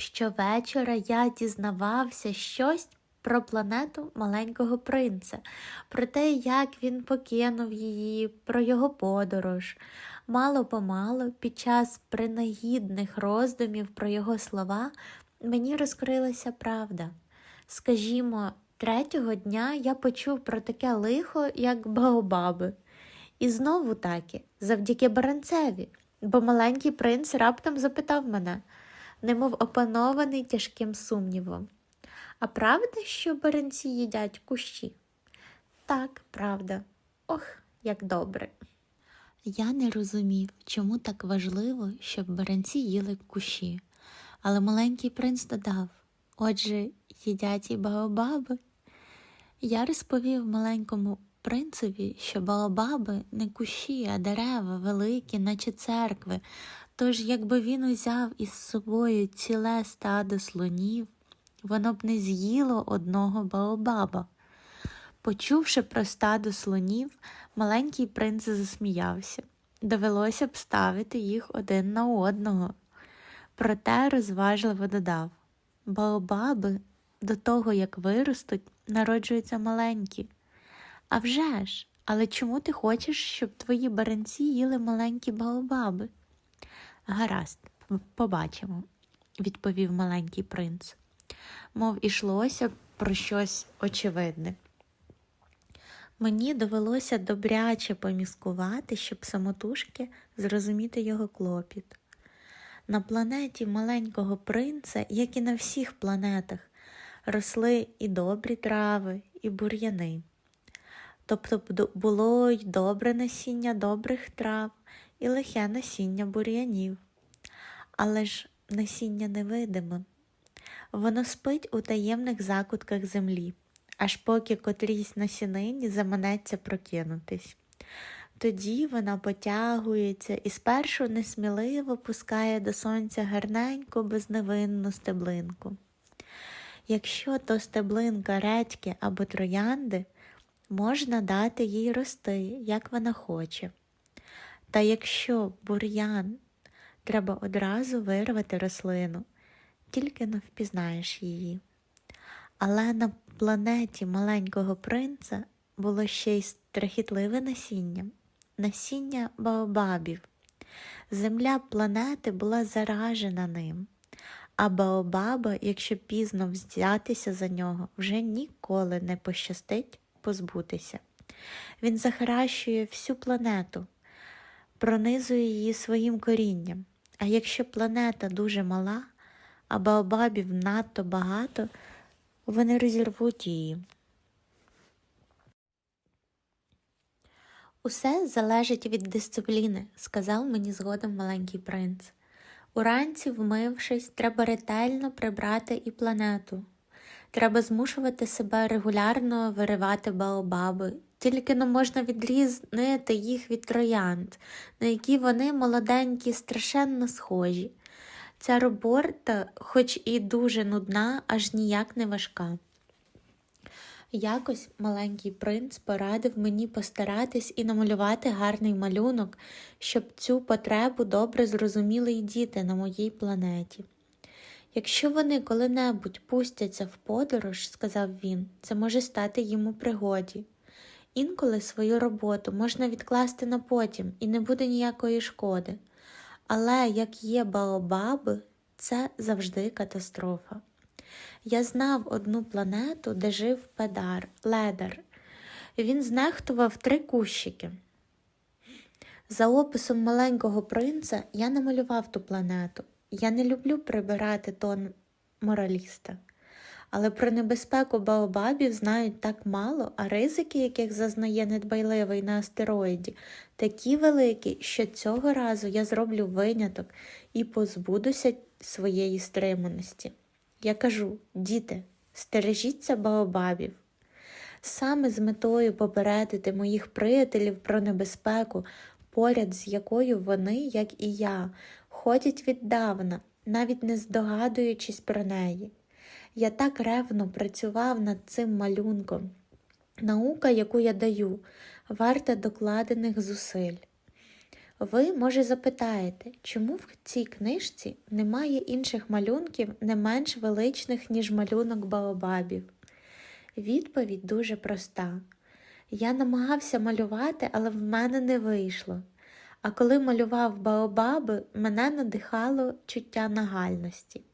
Щовечора я дізнавався щось про планету маленького принца, про те, як він покинув її, про його подорож. Мало помалу, під час принагідних роздумів про його слова, мені розкрилася правда. Скажімо, третього дня я почув про таке лихо, як Баобаби. І знову таки, завдяки баранцеві, бо маленький принц раптом запитав мене, немов опанований тяжким сумнівом. А правда, що баранці їдять кущі? Так, правда. Ох, як добре. Я не розумів, чому так важливо, щоб баранці їли кущі. Але маленький принц додав отже, їдять і баобаби. Я розповів маленькому принцеві, що баобаби не кущі, а дерева великі, наче церкви. Тож, якби він узяв із собою ціле стадо слонів, воно б не з'їло одного баобаба. Почувши про стадо слонів, маленький принц засміявся. Довелося б ставити їх один на одного. Проте розважливо додав Баобаби до того, як виростуть, народжуються маленькі. А вже ж, але чому ти хочеш, щоб твої баранці їли маленькі баобаби? Гаразд, побачимо, відповів маленький принц, мов ішлося про щось очевидне. Мені довелося добряче поміскувати, щоб самотужки зрозуміти його клопіт. На планеті маленького принца, як і на всіх планетах, росли і добрі трави, і бур'яни. Тобто було й добре насіння добрих трав і лихе насіння бур'янів. Але ж насіння невидиме. Воно спить у таємних закутках землі, аж поки котрійсь насінині заманеться прокинутись. Тоді вона потягується і спершу несміливо пускає до сонця гарненьку безневинну стеблинку. Якщо то стеблинка редьки або троянди, можна дати їй рости, як вона хоче. Та якщо бур'ян, треба одразу вирвати рослину, тільки не впізнаєш її. Але на планеті маленького принца було ще й страхітливе насіння, насіння баобабів. Земля планети була заражена ним, а баобаба, якщо пізно взятися за нього, вже ніколи не пощастить позбутися. Він захаращує всю планету, пронизує її своїм корінням. А якщо планета дуже мала, а баобабів надто багато, вони розірвуть її. Усе залежить від дисципліни, сказав мені згодом маленький принц. Уранці, вмившись, треба ретельно прибрати і планету. Треба змушувати себе регулярно виривати баобаби, тільки не можна відрізнити їх від троянд, на які вони молоденькі, страшенно схожі. Ця робота, хоч і дуже нудна, аж ніяк не важка. Якось маленький принц порадив мені постаратись і намалювати гарний малюнок, щоб цю потребу добре зрозуміли й діти на моїй планеті. Якщо вони коли-небудь пустяться в подорож, сказав він, це може стати їм у пригоді. Інколи свою роботу можна відкласти на потім і не буде ніякої шкоди. Але як є баобаби, це завжди катастрофа. Я знав одну планету, де жив педар, ледар. Він знехтував три кущики. За описом маленького принца я намалював ту планету. Я не люблю прибирати тон мораліста. Але про небезпеку баобабів знають так мало, а ризики, яких зазнає недбайливий на астероїді, такі великі, що цього разу я зроблю виняток і позбудуся своєї стриманості. Я кажу, діти, стережіться баобабів. Саме з метою попередити моїх приятелів про небезпеку, поряд з якою вони, як і я, ходять віддавна, навіть не здогадуючись про неї. Я так ревно працював над цим малюнком. Наука, яку я даю, варта докладених зусиль. Ви, може, запитаєте, чому в цій книжці немає інших малюнків не менш величних, ніж малюнок Баобабів? Відповідь дуже проста. Я намагався малювати, але в мене не вийшло. А коли малював Баобаби, мене надихало чуття нагальності.